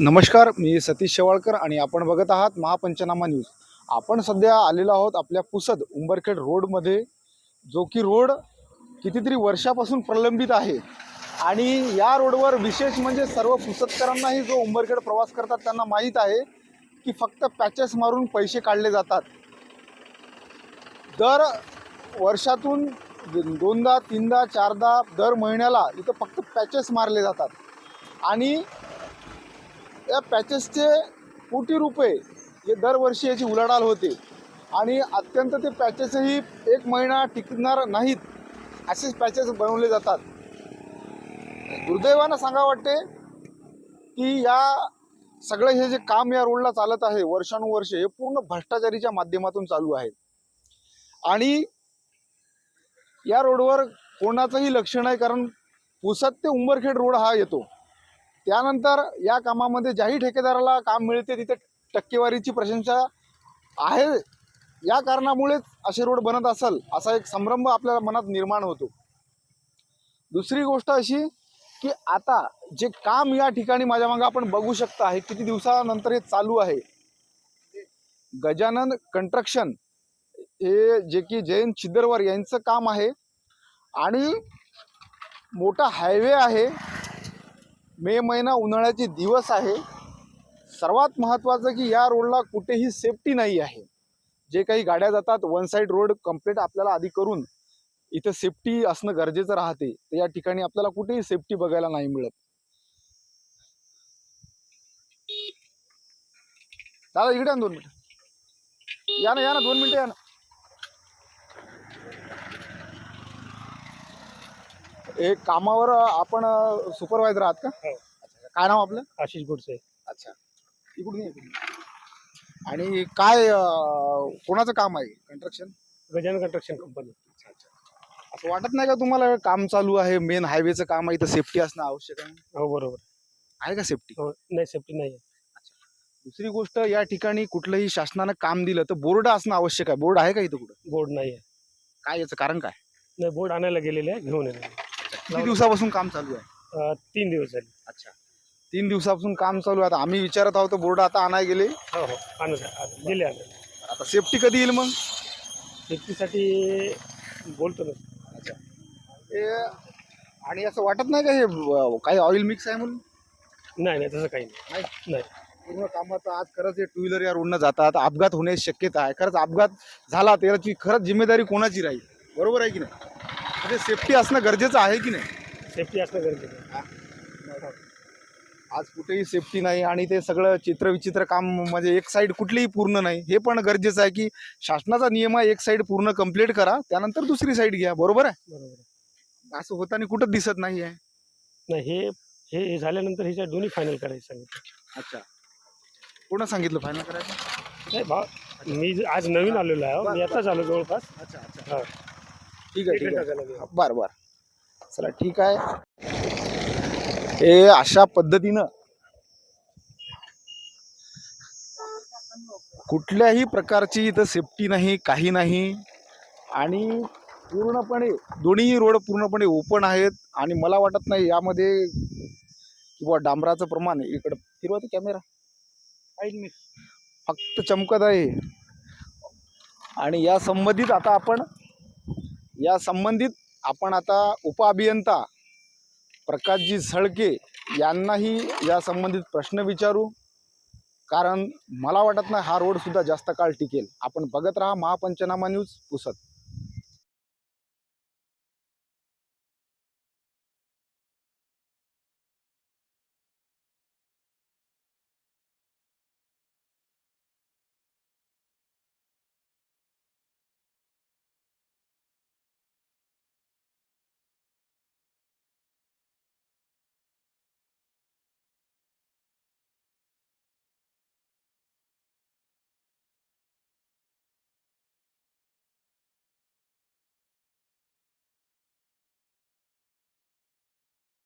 नमस्कार मी सतीश शेवाळकर आणि आपण बघत आहात महापंचनामा न्यूज. आपण सध्या आलेलो आहोत आपल्या पुसद उंबरखेड रोडमध्ये जो की रोड कितीतरी वर्षापासून प्रलंबित आहे. आणि या रोडवर विशेष म्हणजे सर्व पुसदकरांनाही जो उंबरखेड प्रवास करतात त्यांना माहीत आहे की फक्त पॅचेस मारून पैसे काढले जातात. दर वर्षातून दोनदा तीनदा चारदा दर महिन्याला इथं फक्त पॅचेस मारले जातात. आणि या पॅचेसचे कोटी रुपये हे दरवर्षी याची उलाढाल होते. आणि अत्यंत ते पॅचेसही एक महिना टिकणार नाहीत असेच पॅचेस बनवले जातात. दुर्दैवानं सांगा वाटते की या सगळं हे जे काम या रोडला चालत आहे वर्षानुवर्ष हे पूर्ण भ्रष्टाचारीच्या माध्यमातून चालू आहे. आणि या रोडवर कोणाचंही लक्ष नाही कारण पुसत ते उंबरखेड रोड हा येतो. त्यानंतर या कामामध्ये ज्याही ठेकेदाराला काम मिळते तिथे टक्केवारीची प्रशंसा आहे. या कारणामुळेच असे रोड बनत असेल असा एक संभ्रम आपल्या मनात निर्माण होतो. दुसरी गोष्ट अशी की आता जे काम या ठिकाणी माझ्या मागं आपण बघू शकता आहे किती दिवसानंतर हे चालू आहे. गजानन कंस्ट्रक्शन हे जे की जयंत छिद्रवर यांचं काम आहे. आणि मोठा हायवे आहे. मे महिना उन्हाळ्याचे दिवस आहे. सर्वात महत्त्वाचं की या रोडला कुठेही सेफ्टी नाही आहे. जे काही गाड्या जातात वन साईड रोड कंप्लीट आपल्याला आधी करून इथं सेफ्टी असणं गरजेचं राहते. तर या ठिकाणी आपल्याला कुठेही सेफ्टी बघायला नाही मिळत. दादा इकडे ना दोन मिनिटं. या ना या ना दोन मिनिटं या ना. हे कामावर आपण सुपरवायझर आहात का? हो. अच्छा. काय नाव आपलं? आशिष गुडसे. अच्छा. इकडून ये, इकडून ये. आणि काय अं, कोणाचं काम आहे कंस्ट्रक्शन गजानन कंस्ट्रक्शन कंपनी असं वाटत नाही का तुम्हाला काम चालू आहे मेन हायवेचं काम आहे इथं सेफ्टी असणं आवश्यक आहे? हो बरोबर. आहे का सेफ्टी हो नाही सेफ्टी नाही आहे. दुसरी गोष्ट या ठिकाणी कुठलंही शासनानं काम दिलं तर बोर्ड असणं आवश्यक आहे. बोर्ड आहे का इथं कुठं? बोर्ड नाही आहे. काय याचं कारण काय? नाही बोर्ड आणायला गेलेले आहे घेऊन येणार किती दिवसापासून काम चालू आहे? अं, तीन दिवस झाले. अच्छा. तीन दिवसापासून काम चालू आहे. आता आम्ही विचारत आहोत बोर्ड आता आणाय गेले. हो हो. आणत आहे, आणत. गेले आणत आता सेफ्टी कधी येईल मग? सेफ्टीसाठी बोलतो ना. हे आणि असं वाटत नाही का हे काही ऑइल मिक्स आहे म्हणून? नाही नाही तसं काही नाही. नाही? नाही. पूर्ण कामाचं आज खरंच हे टू व्हीलर या रोडनं जातात. अपघात होण्याची शक्यता आहे. खरंच अपघात झाला तर याची खरंच जिम्मेदारी कोणाची राहील? बरोबर आहे की नाही? म्हणजे सेफ्टी असणं गरजेचं आहे की नाही? सेफ्टी असणं गरजेचं आहे. आज कुठेही सेफ्टी नाही आणि ते सगळं चित्रविचित्र काम म्हणजे एक साईड कुठलीही पूर्ण नाही. हे पण गरजेचं आहे की शासनाचा नियम आहे एक साईड पूर्ण कंप्लीट करा त्यानंतर दुसरी साईड घ्या. बरोबर आहे? बरोबर आहे. असं होताना कुठं दिसत नाही आहे? नाही हे हे हे झाल्यानंतर ह्याच्या दोन्ही फायनल करायचं सांगितलं. अच्छा. कोण सांगितलं फायनल करायचं? नाही भाव मी ज- आज नवीन आलेलो आहे हो. मी आताच आलो जवळपास. अच्छा अच्छा. हा. ठीक आहे ठीक आहे. बर बर. चला ठीक आहे. हे अशा पद्धतीनं कुठल्याही प्रकारची इथं सेफ्टी नाही काही नाही. आणि पूर्णपणे दोन्ही रोड पूर्णपणे ओपन आहेत. आणि मला वाटत नाही यामध्ये किंवा डांबराचं प्रमाण इकडं फिरवा ते कॅमेरा फक्त चमकत आहे. आणि या संबंधित आता आपण या संबंधित आपण आता उपअभियंता प्रकाशजी सळके यांनाही या संबंधित प्रश्न विचारू. कारण मला वाटत नाही हा रोडसुद्धा जास्त काळ टिकेल. आपण बघत राहा महापंचनामा न्यूज पुसत